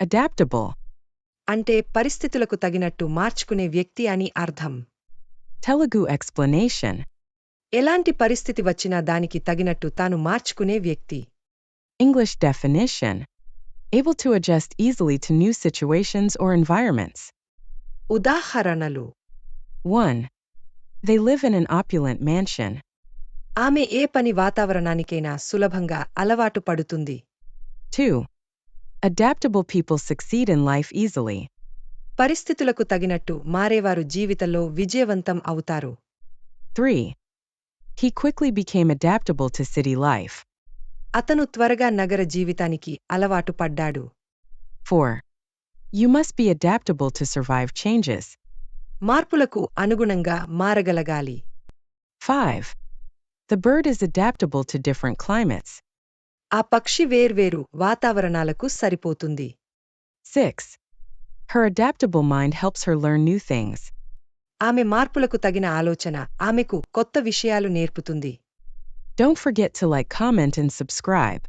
Adaptable. అంటే పరిస్థితులకు తగినట్టు మార్చుకునే వ్యక్తి అని అర్థం Telugu explanation. ఎలాంటి పరిస్థితి వచ్చినా దానికి తగినట్టు తాను మార్చుకునే వ్యక్తి English definition. Able to adjust easily to new situations or environments. ఉదాహరణలు 1. They live in an opulent mansion. ఆమె ఏ పని వాతావరణానికైనా సులభంగా అలవాటు పడుతుంది 2. Adaptable people succeed in life easily. పరిస్థితులకు తగినట్టు మారేవారు జీవితంలో విజయవంతం అవుతారు 3. He quickly became adaptable to city life. అతను త్వరగా నగర జీవితానికి అలవాటు పడ్డాడు 4. You must be adaptable to survive changes. మార్పులకు అనుగుణంగా మారగలగాలి 5. The bird is adaptable to different climates. ఆ పక్షి వేర్వేరు వాతావరణాలకు సరిపోతుంది 6. Her adaptable mind helps her learn new things. ఆమె మార్పులకు తగిన ఆలోచన ఆమెకు కొత్త విషయాలు నేర్పుతుంది Don't forget to like, comment, and subscribe.